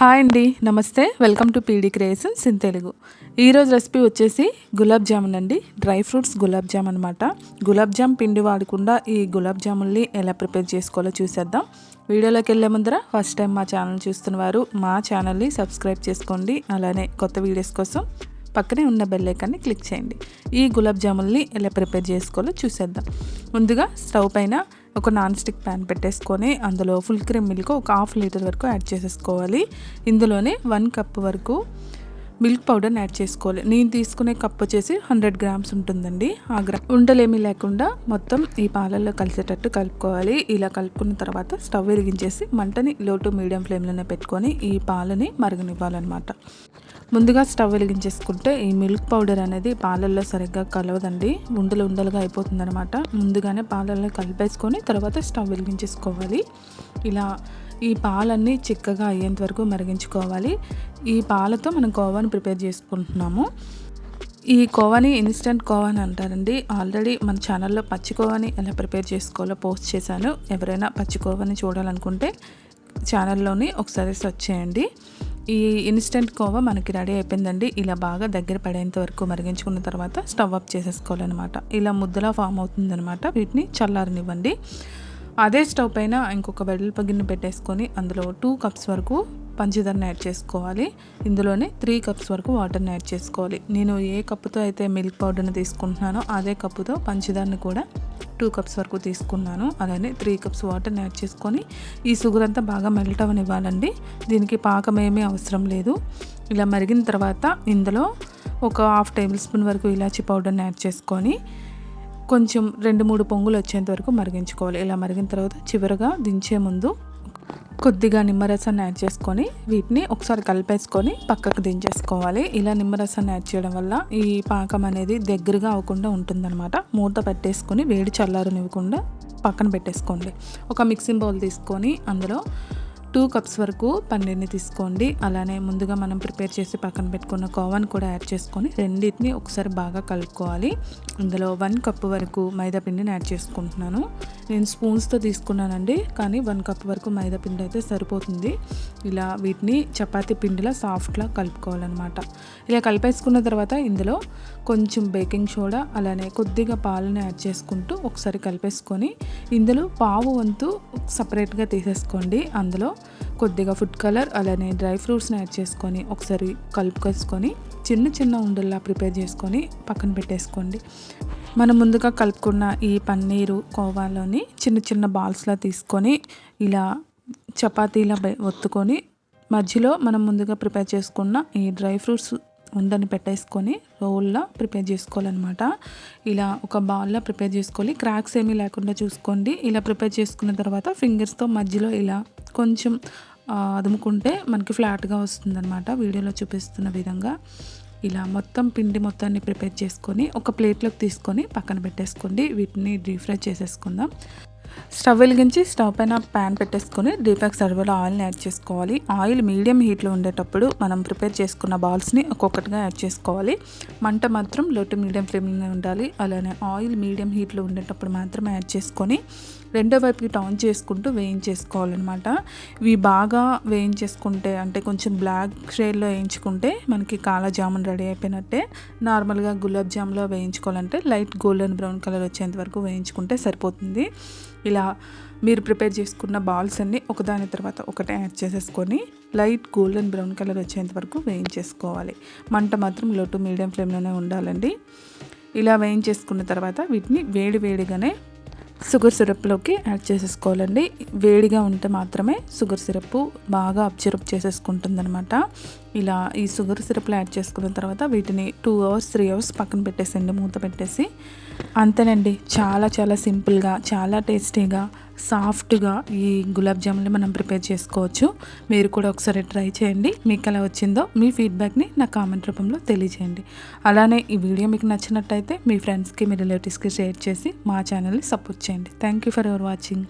Hi అండి నమస్తే. Welcome to PD creations in Telugu. ఈరోజు రెసిపీ వచ్చేసి గులాబ్ జామున్ అండి. డ్రై ఫ్రూట్స్ గులాబ్ జామ్ అనమాట గులాబ్ జామ్ పిండి వాడకుండా ఈ గులాబ్ జాముల్ని ఎలా ప్రిపేర్ చేసుకోవాలో చూసేద్దాం. వీడియోలోకి వెళ్ళే ముందర ఫస్ట్ టైం మా ఛానల్ చూస్తున్నవారు మా ఛానల్ని సబ్స్క్రైబ్ చేసుకోండి. అలానే కొత్త వీడియోస్ కోసం పక్కనే ఉన్న బెల్ ఐకాన్ని క్లిక్ చేయండి. ఈ గులాబ్ జాముల్ని ఎలా ప్రిపేర్ చేసుకోవాలో చూసేద్దాం. ముందుగా స్టవ్ పైన ఒక నాన్ స్టిక్ ప్యాన్ పెట్టేసుకొని అందులో ఫుల్ క్రీమ్ మిల్క్ ఒక హాఫ్ లీటర్ వరకు యాడ్ చేసేసుకోవాలి. ఇందులోనే వన్ కప్ వరకు మిల్క్ పౌడర్ని యాడ్ చేసుకోవాలి. నేను తీసుకునే కప్ వచ్చేసి హండ్రెడ్ గ్రామ్స్ ఉంటుందండి. ఆ గ్రా ఉండలేమీ లేకుండా మొత్తం ఈ పాలల్లో కలిసేటట్టు కలుపుకోవాలి. ఇలా కలుపుకున్న తర్వాత స్టవ్ వెలిగించేసి మంటని లో టు మీడియం ఫ్లేమ్లోనే పెట్టుకొని ఈ పాలని మరగనివ్వాలన్నమాట. ముందుగా స్టవ్ వెలిగించేసుకుంటే ఈ మిల్క్ పౌడర్ అనేది పాలల్లో సరిగ్గా కలవదండి. ఉండలు ఉండలుగా అయిపోతుందన్నమాట. ముందుగానే పాలల్లో కలిపేసుకొని తర్వాత స్టవ్ వెలిగించేసుకోవాలి. ఇలా ఈ పాలన్నీ చిక్కగా అయ్యేంత వరకు మరిగించుకోవాలి. ఈ పాలతో మనం కోవాని ప్రిపేర్ చేసుకుంటున్నాము. ఈ కోవాని ఇన్స్టెంట్ కోవా అని అంటారండి. ఆల్రెడీ మన ఛానల్లో పచ్చి కోవాని ఎలా ప్రిపేర్ చేసుకోవాలో పోస్ట్ చేశాను. ఎవరైనా పచ్చి కోవాని చూడాలనుకుంటే ఛానల్లోని ఒకసారి సెర్చ్ చేయండి. ఈ ఇన్స్టెంట్ కోవా మనకి రెడీ అయిపోయిందండి. ఇలా బాగా దగ్గర పడేంత వరకు మరిగించుకున్న తర్వాత స్టవ్ అప్ చేసేసుకోవాలన్నమాట. ఇలా ముద్దలా ఫామ్ అవుతుందనమాట వీటిని చల్లారనివ్వండి. అదే స్టవ్ పైన ఇంకొక వెడల్పు గిన్నె పెట్టేసుకొని అందులో టూ కప్స్ వరకు పంచదారని యాడ్ చేసుకోవాలి. ఇందులోనే త్రీ కప్స్ వరకు వాటర్ని యాడ్ చేసుకోవాలి. నేను ఏ కప్పుతో అయితే మిల్క్ పౌడర్ని తీసుకుంటున్నానో అదే కప్పుతో పంచదారని కూడా టూ కప్స్ వరకు తీసుకున్నాను. అలానే త్రీ కప్స్ వాటర్ని యాడ్ చేసుకొని ఈ షుగర్ అంతా బాగా మెల్ట్ అవనివ్వాలండి. దీనికి పాకం ఏమీ అవసరం లేదు. ఇలా మరిగిన తర్వాత ఇందులో ఒక హాఫ్ టేబుల్ స్పూన్ వరకు ఇలాచీ పౌడర్ని యాడ్ చేసుకొని కొంచెం రెండు మూడు పొంగులు వచ్చేంత వరకు మరిగించుకోవాలి. ఇలా మరిగిన తర్వాత చివరిగా దించే ముందు కొద్దిగా నిమ్మరసాన్ని యాడ్ చేసుకొని వీటిని ఒకసారి కలిపేసుకొని పక్కకు దించేసుకోవాలి. ఇలా నిమ్మరసాన్ని యాడ్ చేయడం వల్ల ఈ పాకం అనేది దగ్గరగా అవ్వకుండా ఉంటుందన్నమాట. మూత పెట్టేసుకొని వేడి చల్లారనివ్వకుండా పక్కన పెట్టేసుకోండి. ఒక మిక్సింగ్ బౌల్ తీసుకొని అందులో టూ కప్స్ వరకు పన్నీర్ని తీసుకోండి. అలానే ముందుగా మనం ప్రిపేర్ చేసి పక్కన పెట్టుకున్న కోవాని కూడా యాడ్ చేసుకొని రెండింటిని ఒకసారి బాగా కలుపుకోవాలి. ఇందులో వన్ కప్ వరకు మైదా పిండిని యాడ్ చేసుకుంటున్నాను. నేను స్పూన్స్తో తీసుకున్నానండి కానీ వన్ కప్ వరకు మైదా పిండి అయితే సరిపోతుంది. ఇలా వీటిని చపాతీ పిండిలా సాఫ్ట్లా కలుపుకోవాలన్నమాట. ఇలా కలిపేసుకున్న తర్వాత ఇందులో కొంచెం బేకింగ్ సోడా అలానే కొద్దిగా పాలని యాడ్ చేసుకుంటూ ఒకసారి కలిపేసుకొని ఇందులో పావు వంతు సపరేట్గా తీసేసుకోండి. అందులో కొద్దిగా ఫుడ్ కలర్ అలానే డ్రై ఫ్రూట్స్ని యాడ్ చేసుకొని ఒకసారి కలుపుకేసుకొని చిన్న చిన్న ఉండల్లా ప్రిపేర్ చేసుకొని పక్కన పెట్టేసుకోండి. మనం ముందుగా కలుపుకున్న ఈ పన్నీరు కోవాలోని చిన్న చిన్న బాల్స్లా తీసుకొని ఇలా చపాతీలా ఒత్తుకొని మధ్యలో మనం ముందుగా ప్రిపేర్ చేసుకున్న ఈ డ్రై ఫ్రూట్స్ ఉందని పెట్టేసుకొని రోల్లా ప్రిపేర్ చేసుకోవాలన్నమాట. ఇలా ఒక బాల్లో ప్రిపేర్ చేసుకోవాలి. క్రాక్స్ ఏమీ లేకుండా చూసుకోండి. ఇలా ప్రిపేర్ చేసుకున్న తర్వాత ఫింగర్స్తో మధ్యలో ఇలా కొంచెం అదుముకుంటే మనకి ఫ్లాట్గా వస్తుందన్నమాట. వీడియోలో చూపిస్తున్న విధంగా. ఇలా మొత్తం పిండి మొత్తాన్ని ప్రిపేర్ చేసుకొని ఒక ప్లేట్లోకి తీసుకొని పక్కన పెట్టేసుకోండి. వీటిని డీప్ ఫ్రై చేసేసుకుందాం. స్టవ్ వెలిగించి స్టవ్ పైన ప్యాన్ పెట్టేసుకొని డీపాక్ సర్వలో ఆయిల్ని యాడ్ చేసుకోవాలి. ఆయిల్ మీడియం హీట్లో ఉండేటప్పుడు మనం ప్రిపేర్ చేసుకున్న బాల్స్ని ఒక్కొక్కటిగా యాడ్ చేసుకోవాలి. మంట మాత్రం లో టు మీడియం ఫ్లేమ్లోనే ఉండాలి. అలానే ఆయిల్ మీడియం హీట్లో ఉండేటప్పుడు మాత్రమే యాడ్ చేసుకొని రెండో వైపుకి టర్న్ చేసుకుంటూ వేయించేసుకోవాలన్నమాట. ఇవి బాగా వేయించేసుకుంటే అంటే కొంచెం బ్లాక్ షేడ్లో వేయించుకుంటే మనకి కాలా జామున్ రెడీ అయిపోయినట్టే. నార్మల్గా గులాబ్ జామ్లో వేయించుకోవాలంటే లైట్ గోల్డెన్ బ్రౌన్ కలర్ వచ్చేంత వరకు వేయించుకుంటే సరిపోతుంది. ఇలా మీరు ప్రిపేర్ చేసుకున్న బాల్స్ అన్నీ ఒకదాని తర్వాత ఒకటే యాడ్ చేసేసుకొని లైట్ గోల్డెన్ బ్రౌన్ కలర్ వచ్చేంత వరకు వేయించేసుకోవాలి. మంట మాత్రం లో టు మీడియం ఫ్లేమ్లోనే ఉండాలండి. ఇలా వేయించేసుకున్న తర్వాత వీటిని వేడి వేడిగానే షుగర్ సిరప్లోకి యాడ్ చేసేసుకోవాలండి. వేడిగా ఉంటే మాత్రమే షుగర్ సిరప్ బాగా అబ్జర్వ్ చేసేసుకుంటుందనమాట ఇలా ఈ షుగర్ సిరప్లో యాడ్ చేసుకున్న తర్వాత వీటిని టూ అవర్స్ త్రీ అవర్స్ పక్కన పెట్టేసండి మూత పెట్టేసి. అంతేనండి. చాలా చాలా సింపుల్గా చాలా టేస్టీగా సాఫ్ట్గా ఈ గులాబ్ జామున్ని మనం ప్రిపేర్ చేసుకోవచ్చు. మీరు కూడా ఒకసారి ట్రై చేయండి. మీకు ఎలా వచ్చిందో మీ ఫీడ్బ్యాక్ని నా కామెంట్ రూపంలో తెలియజేయండి. అలానే ఈ వీడియో మీకు నచ్చినట్టయితే మీ ఫ్రెండ్స్కి మీ రిలేటివ్స్కి షేర్ చేసి మా ఛానల్ని సపోర్ట్ చేయండి. Thank you for your watching.